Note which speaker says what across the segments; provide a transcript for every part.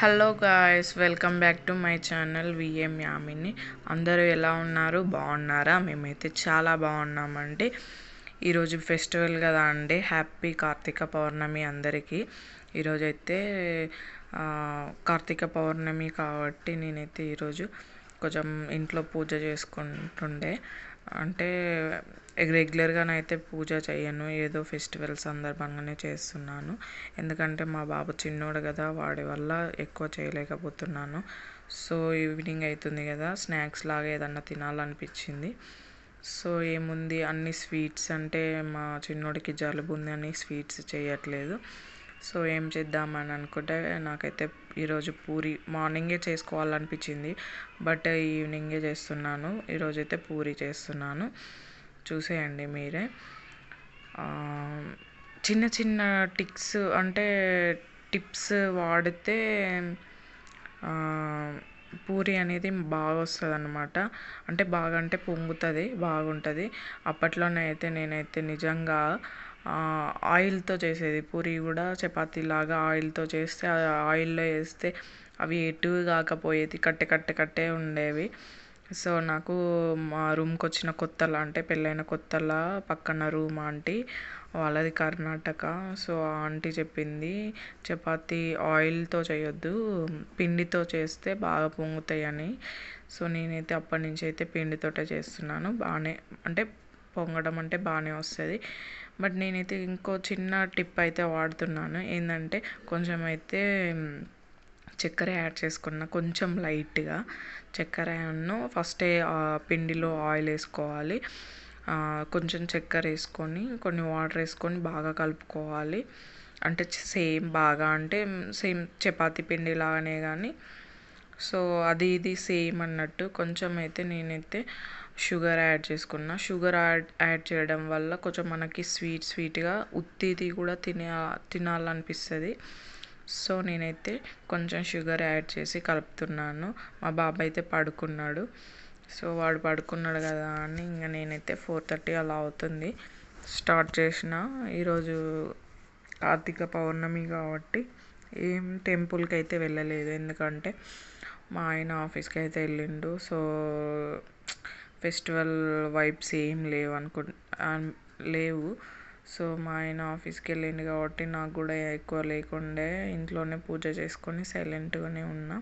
Speaker 1: Hello guys welcome back to my channel VM Yamini అందరూ ఎలా ఉన్నారు? బాగున్నారా? మేమైతే చాలా బాగున్నామండి. ఈరోజు ఫెస్టివల్ కదా అండి. హ్యాపీ కార్తీక పౌర్ణమి అందరికీ. ఈరోజైతే కార్తీక పౌర్ణమి కాబట్టి నేనైతే ఈరోజు కొంచెం ఇంట్లో పూజ చేసుకుంటుండే. అంటే రెగ్యులర్గానైతే పూజ చేయను ఏదో ఫెస్టివల్ సందర్భంగానే చేస్తున్నాను. ఎందుకంటే మా బాబు చిన్నోడు కదా వాడి వల్ల ఎక్కువ చేయలేకపోతున్నాను. సో ఈవినింగ్ అవుతుంది కదా స్నాక్స్ లాగా ఏదన్నా తినాలనిపించింది. సో ఏముంది? అన్ని స్వీట్స్ అంటే మా చిన్నోడికి జలుబు ఉంది అని స్వీట్స్ చేయట్లేదు సో ఏం చేద్దామని అనుకుంటే నాకైతే ఈరోజు పూరి మార్నింగే చేసుకోవాలనిపించింది బట్ ఈవినింగే చేస్తున్నాను. ఈరోజైతే పూరి చేస్తున్నాను. చూసేయండి మీరే. చిన్న చిన్న టిక్స్ అంటే టిప్స్ వాడితే పూరి అనేది బాగా వస్తుంది అనమాట అంటే బాగా అంటే పొంగుతుంది బాగుంటుంది. అప్పట్లోనే అయితే నేనైతే నిజంగా ఆయిల్తో చేసేది. పూరి కూడా చపాతీ లాగా ఆయిల్తో చేస్తే ఆ ఆయిల్లో వేస్తే అవి ఎటు కాకపోయేది కట్టె కట్టె కట్టే ఉండేవి. సో నాకు మా రూమ్కి వచ్చిన కొత్తలా అంటే పెళ్ళైన కొత్తలా పక్కన రూమ్ ఆంటీ వాళ్ళది కర్ణాటక. సో ఆ ఆంటీ చెప్పింది చపాతీ ఆయిల్తో చేయొద్దు పిండితో చేస్తే బాగా పొంగుతాయని. సో నేనైతే అప్పటి నుంచి అయితే పిండితోటే చేస్తున్నాను. బాగానే అంటే పొంగడం అంటే బాగానే వస్తుంది. బట్ నేనైతే ఇంకో చిన్న టిప్ అయితే వాడుతున్నాను. ఏంటంటే కొంచెం అయితే చక్కెర యాడ్ చేసుకున్న కొంచెం లైట్గా చక్కెరను ఫస్టే పిండిలో ఆయిల్ వేసుకోవాలి. కొంచెం చక్కెర వేసుకొని కొన్ని వాటర్ వేసుకొని బాగా కలుపుకోవాలి. అంటే సేమ్ బాగా అంటే సేమ్ చపాతీ పిండి లాగానే కానీ సో అది ఇది సేమ్ అన్నట్టు కొంచెం అయితే నేనైతే షుగర్ యాడ్ చేసుకున్న. షుగర్ యాడ్ యాడ్ చేయడం వల్ల కొంచెం మనకి స్వీట్ స్వీట్గా ఉత్తిది కూడా తినే తినాలనిపిస్తుంది. సో నేనైతే కొంచెం షుగర్ యాడ్ చేసి కలుపుతున్నాను. మా బాబాయ్ అయితే పడుకున్నాడు. సో వాడు పడుకున్నాడు కదా అని ఇంకా నేనైతే ఫోర్ థర్టీ అలా అవుతుంది. స్టార్ట్ చేసిన ఈరోజు కార్తీక పౌర్ణమి కాబట్టి ఏం టెంపుల్కి అయితే వెళ్ళలేదు. ఎందుకంటే మా ఆయన ఆఫీస్కి అయితే వెళ్ళిండు. సో ఫెస్టివల్ వైబ్స్ ఏం లేవు అనుకు లేవు. సో మా ఆయన ఆఫీస్కి వెళ్ళిండు కాబట్టి నాకు కూడా ఎక్కువ లేకుండే ఇంట్లోనే పూజ చేసుకొని సైలెంట్గానే ఉన్నా.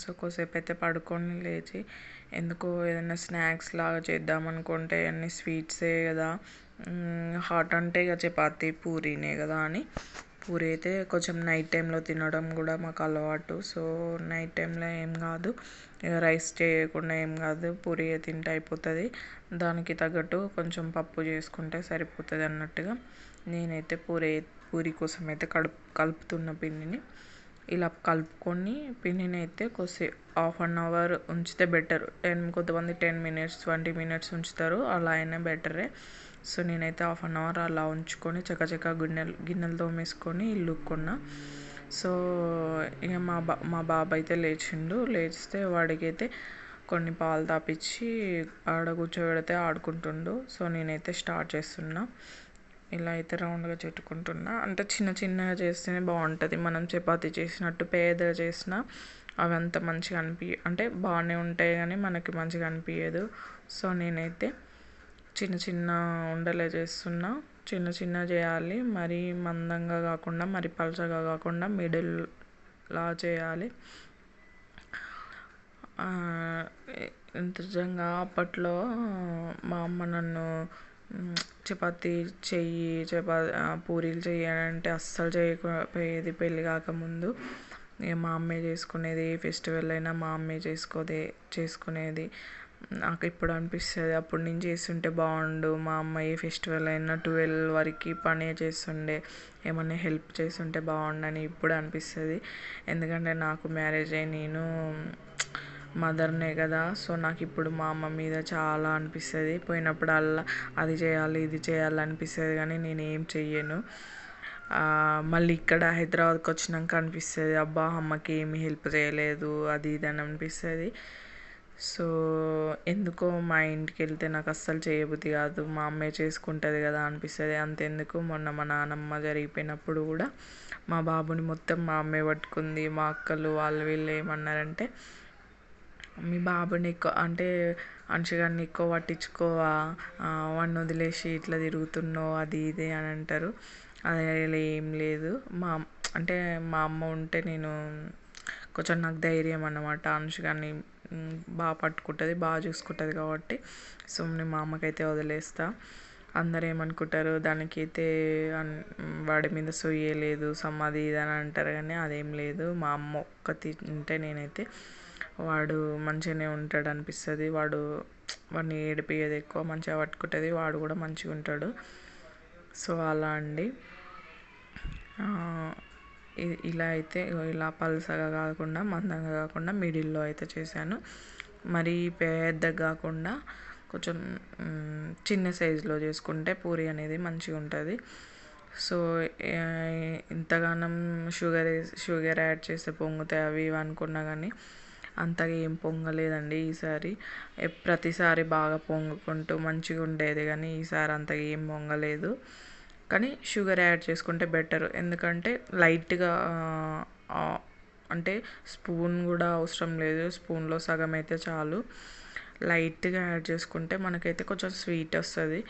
Speaker 1: సో కొద్దిసేపు అయితే పడుకొని లేచి ఎందుకో ఏదైనా స్నాక్స్ లాగా చేద్దాం అనుకుంటే అన్ని స్వీట్సే కదా. హాట్ అంటే ఇక చపాతి పూరీనే కదా అని. పూరి అయితే కొంచెం నైట్ టైంలో తినడం కూడా మాకు అలవాటు. సో నైట్ టైంలో ఏం కాదు. ఇక రైస్ చేయకుండా ఏం కాదు. పూరి తింటే అయిపోతుంది. దానికి తగ్గట్టు కొంచెం పప్పు చేసుకుంటే సరిపోతుంది అన్నట్టుగా నేనైతే పూరి పూరి కోసం అయితే కడుపు కలుపుతున్న పిండిని. ఇలా కలుపుకొని పిండిని అయితే కొద్ది హాఫ్ అన్ అవర్ ఉంచితే బెటర్ టెన్ కొంతమంది టెన్ మినిట్స్ ట్వంటీ మినిట్స్ ఉంచుతారు. అలా అయినా బెటరే సో నేనైతే హాఫ్ అన్ అవర్ అలా ఉంచుకొని చకచక గిన్నెలు గిన్నెలు తోమేసుకొని ఇల్లు ఇల్లుక్కున్నా సో ఇక మా బా మా బాబు అయితే లేచిండు. లేచితే వాడికి అయితే కొన్ని పాలు తాపించి ఆడ కూర్చోబెడితే ఆడుకుంటుండు. సో నేనైతే స్టార్ట్ చేస్తున్నా. ఇలా అయితే రౌండ్గా చుట్టుకుంటున్నా. అంటే చిన్న చిన్నగా చేస్తేనే బాగుంటుంది. మనం చపాతి చేసినట్టు పేద చేసినా అవి అంత మంచిగా అనిపి అంటే బాగానే ఉంటాయి కానీ మనకి మంచిగా అనిపించదు సో నేనైతే చిన్న చిన్న ఉండలే చేస్తున్నా చిన్న చిన్న చేయాలి. మరీ మందంగా కాకుండా మరి పలచగా కాకుండా మిడిల్ లా చేయాలి. నిజంగా అప్పట్లో మా అమ్మ నన్ను చపాతీ చెయ్యి చపా పూరీలు చెయ్యి అని అంటే అస్సలు చేయకపోయేది పెళ్ళి కాకముందు. మా అమ్మే చేసుకునేది ఏ ఫెస్టివల్ అయినా మా అమ్మే చేసుకోదే చేసుకునేది. నాకు ఇప్పుడు అనిపిస్తుంది. అప్పుడు నేను చేస్తుంటే బాగుండు. మా అమ్మ ఏ ఫెస్టివల్ అయినా ట్వెల్వ్ వరకు పనే చేస్తుండే. ఏమన్నా హెల్ప్ చేస్తుంటే బాగుండని ఇప్పుడు అనిపిస్తుంది. ఎందుకంటే నాకు మ్యారేజ్ అయ్యి నేను మదర్నే కదా. సో నాకు ఇప్పుడు మా అమ్మ మీద చాలా అనిపిస్తుంది. పోయినప్పుడల్లా అది చేయాలి ఇది చేయాలి అనిపిస్తుంది కానీ నేను ఏం చెయ్యను. మళ్ళీ ఇక్కడ హైదరాబాద్కి వచ్చినాక అనిపిస్తుంది. అబ్బా అమ్మకి ఏమీ హెల్ప్ చేయలేదు. అది ఇది అని అనిపిస్తుంది. సో ఎందుకో మా ఇంటికి వెళ్తే నాకు అస్సలు చేయబుద్ధి కాదు. మా అమ్మే చేసుకుంటుంది కదా అనిపిస్తుంది. అంతెందుకు? మొన్న మా నానమ్మ జరిగిపోయినప్పుడు కూడా మా బాబుని మొత్తం మా అమ్మే పట్టుకుంది. మా అక్కలు వాళ్ళు వీళ్ళు ఏమన్నారంటే మీ బాబుని ఎక్కువ అంటే అంశగాన్ని ఎక్కువ పట్టించుకోవా వాడిని వదిలేసి ఇట్లా తిరుగుతున్నావు అది ఇది అని అంటారు. అది ఏం లేదు. మా అంటే మా అమ్మ ఉంటే నేను కొంచెం నాకు ధైర్యం అన్నమాట. అంశగాన్ని బాగా పట్టుకుంటుంది బాగా చూసుకుంటుంది కాబట్టి. సో నేను మా అమ్మకైతే వదిలేస్తా. అందరు ఏమనుకుంటారు దానికైతే వాడి మీద సొయ్యలేదు సమాధి ఇది అని అంటారు కానీ అదేం లేదు. మా అమ్మ ఒక్కతి ఉంటే నేనైతే వాడు మంచిగానే ఉంటాడు అనిపిస్తుంది. వాడు వాడిని ఏడిపియ్యదు ఎక్కువ మంచిగా పట్టుకుంటుంది. వాడు కూడా మంచిగా ఉంటాడు. సో అలా అండి. ఇలా అయితే ఇలా పల్సగా కాకుండా మందంగా కాకుండా మిడిల్లో అయితే చేశాను. మరీ పెద్దగా కాకుండా కొంచెం చిన్న సైజులో చేసుకుంటే పూరి అనేది మంచిగా ఉంటుంది. సో ఇంతగానం షుగర్ షుగర్ యాడ్ చేస్తే పొంగుతాయి అవి ఇవి అనుకున్నా కానీ అంతగా ఏం పొంగలేదండి ఈసారి. ప్రతిసారి బాగా పొంగుకుంటూ మంచిగా ఉండేది కానీ ఈసారి అంతగా ఏం పొంగలేదు. కానీ షుగర్ యాడ్ చేసుకుంటే బెటర్. ఎందుకంటే లైట్గా అంటే స్పూన్ కూడా అవసరం లేదు. స్పూన్లో సగం అయితే చాలు. లైట్గా యాడ్ చేసుకుంటే మనకైతే కొంచెం స్వీట్ వస్తుంది.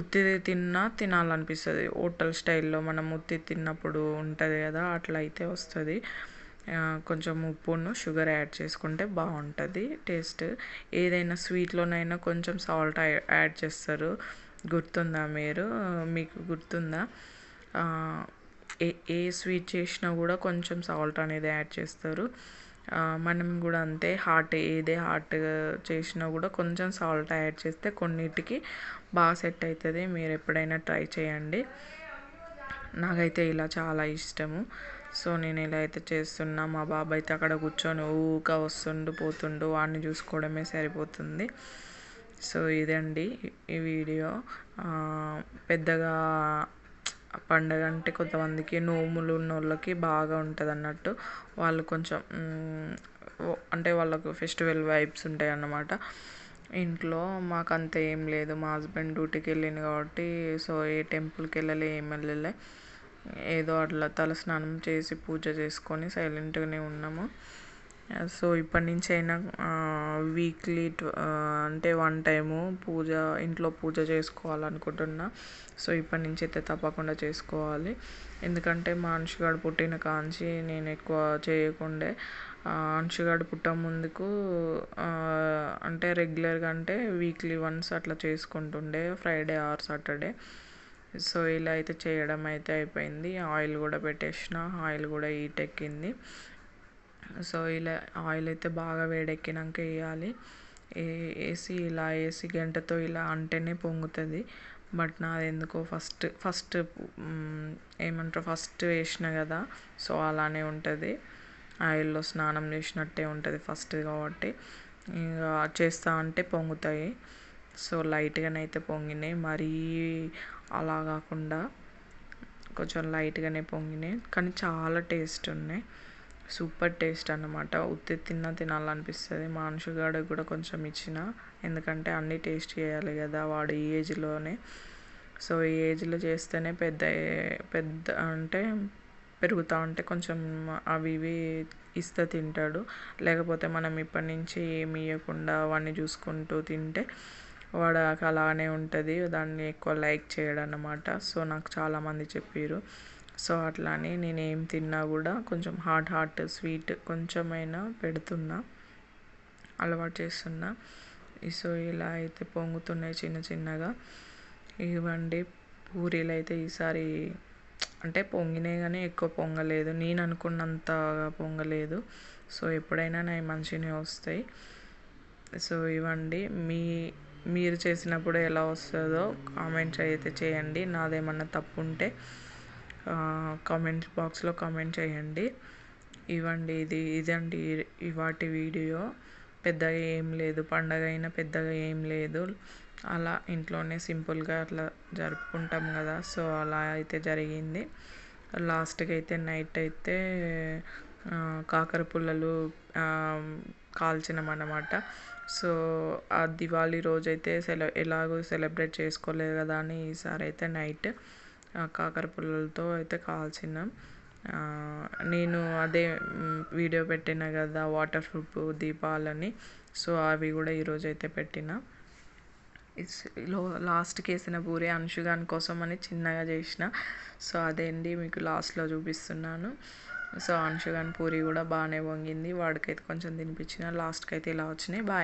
Speaker 1: ఉత్తిది తిన్నా తినాలనిపిస్తుంది. హోటల్ స్టైల్లో మనం ఉత్తి తిన్నప్పుడు ఉంటుంది కదా అట్లా అయితే వస్తుంది. కొంచెం ఉప్పును షుగర్ యాడ్ చేసుకుంటే బాగుంటుంది. టేస్ట్ ఏదైనా స్వీట్లోనైనా కొంచెం సాల్ట్ యాడ్ చేస్తారు. గుర్తుందా మీరు? మీకు గుర్తుందా? ఏ ఏ స్వీట్ చేసినా కూడా కొంచెం సాల్ట్ అనేది యాడ్ చేస్తారు. మనం కూడా అంతే హాట్ ఏదే హాట్ చేసినా కూడా కొంచెం సాల్ట్ యాడ్ చేస్తే కొన్నిటికి బాగా సెట్ అవుతుంది. మీరు ఎప్పుడైనా ట్రై చేయండి. నాకైతే ఇలా చాలా ఇష్టము. సో నేను ఇలా అయితే చేస్తున్నా. మా బాబు అయితే అక్కడ కూర్చొని ఊక వస్తుండు పోతుండు వాడిని చూసుకోవడమే సరిపోతుంది. సో ఇదండి ఈ వీడియో. పెద్దగా పండగ అంటే కొంతమందికి నోములు ఉన్న వాళ్ళకి బాగా ఉంటుంది అన్నట్టు వాళ్ళు కొంచెం అంటే వాళ్ళకు ఫెస్టివల్ వైబ్స్ ఉంటాయి అన్నమాట ఇంట్లో మాకు అంత ఏం లేదు. మా హస్బెండ్ డ్యూటీకి వెళ్ళింది కాబట్టి సో ఏ టెంపుల్కి వెళ్ళలే ఏం వెళ్ళలే. ఏదో అట్లా తల స్నానం చేసి పూజ చేసుకొని సైలెంట్గానే ఉన్నాము. సో ఇప్పటి నుంచి అయినా వీక్లీ అంటే వన్ టైము పూజ ఇంట్లో పూజ చేసుకోవాలనుకుంటున్నా. సో ఇప్పటి నుంచి అయితే తప్పకుండా చేసుకోవాలి. ఎందుకంటే మా అంశుగాడు పుట్టిన కాంచి నేను ఎక్కువ చేయకుండే. అంశుగాడు పుట్ట ముందుకు అంటే రెగ్యులర్గా అంటే వీక్లీ వన్స్ అట్లా చేసుకుంటుండే. ఫ్రైడే ఆర్ సాటర్డే సో ఇలా అయితే చేయడం అయితే అయిపోయింది. ఆయిల్ కూడా పెట్టేసిన. ఆయిల్ కూడా హీట్ ఎక్కింది. సో ఇలా ఆయిల్ అయితే బాగా వేడెక్కినాక వేయాలి. వేసి ఇలా వేసి గంటతో ఇలా అంటేనే పొంగుతుంది. బట్ నాది ఎందుకో ఫస్ట్ ఫస్ట్ ఏమంటారు ఫస్ట్ వేసిన కదా సో అలానే ఉంటుంది. ఆయిల్లో స్నానం చేసినట్టే ఉంటుంది ఫస్ట్ కాబట్టి. ఇంకా చేస్తా అంటే పొంగుతాయి. సో లైట్గానే అయితే పొంగినాయి మరీ అలా కాకుండా కొంచెం లైట్గానే పొంగినాయి కానీ చాలా టేస్ట్ ఉన్నాయి. సూపర్ టేస్ట్ అన్నమాట. ఉత్తి తిన్నా తినాలనిపిస్తుంది. మా అంశుగాడికి కూడా కొంచెం ఇచ్చిన. ఎందుకంటే అన్నీ టేస్ట్ చేయాలి కదా వాడు ఈ ఏజ్లోనే. సో ఈ ఏజ్లో చేస్తేనే పెద్ద పెద్ద అంటే పెరుగుతూ ఉంటే కొంచెం అవి ఇవి ఇస్తే తింటాడు. లేకపోతే మనం ఇప్పటి నుంచి ఏమి ఇవ్వకుండా వాడిని చూసుకుంటూ తింటే వాడు అలానే ఉంటుంది. దాన్ని ఎక్కువ లైక్ చేయడు అన్నమాట సో నాకు చాలామంది చెప్పారు సో అట్లానే నేను ఏం తిన్నా కూడా కొంచెం హాట్ హాట్ స్వీట్ కొంచెమైనా పెడుతున్నా అలవాటు చేస్తున్నా. సో ఇలా అయితే పొంగుతున్నాయి చిన్న చిన్నగా. ఇవ్వండి పూరీలు అయితే ఈసారి అంటే పొంగినాయి కానీ ఎక్కువ పొంగలేదు. నేను అనుకున్నంతగా పొంగలేదు. సో ఎప్పుడైనా నా మంచినే వస్తాయి. సో ఇవ్వండి మీ మీరు చేసినప్పుడు ఎలా వస్తుందో కామెంట్స్ అయితే చేయండి. నాదేమన్నా తప్పు ఉంటే కామెంట్ బాక్స్లో కామెంట్ చేయండి. ఇవ్వండి ఇది ఇదండి ఇవాటి వీడియో. పెద్దగా ఏం లేదు పండగ అయినా పెద్దగా ఏం లేదు. అలా ఇంట్లోనే సింపుల్గా అట్లా జరుపుకుంటాం కదా. సో అలా అయితే జరిగింది. లాస్ట్కి అయితే నైట్ అయితే కాకర పుల్లలు కాల్చినాం అన్నమాట. సో ఆ దివాళీ రోజైతే సెల ఎలాగో సెలబ్రేట్ చేసుకోలేదు కదా అని ఈసారి అయితే నైట్ కాకర పుల్లలతో అయితే కాల్చిన. నేను అదే వీడియో పెట్టిన కదా వాటర్ ప్రూఫ్ దీపాలని. సో అవి కూడా ఈరోజు అయితే పెట్టిన. ఇస్- లో లాస్ట్కి వేసిన పూరి అంశుగాని కోసం అని చిన్నగా చేసిన. సో అదేంటి మీకు లాస్ట్లో చూపిస్తున్నాను. సో అంశుగాని పూరి కూడా బాగానే వంగింది. వాడికైతే కొంచెం తినిపించిన. లాస్ట్కి అయితే ఇలా వచ్చినాయి. బాయ్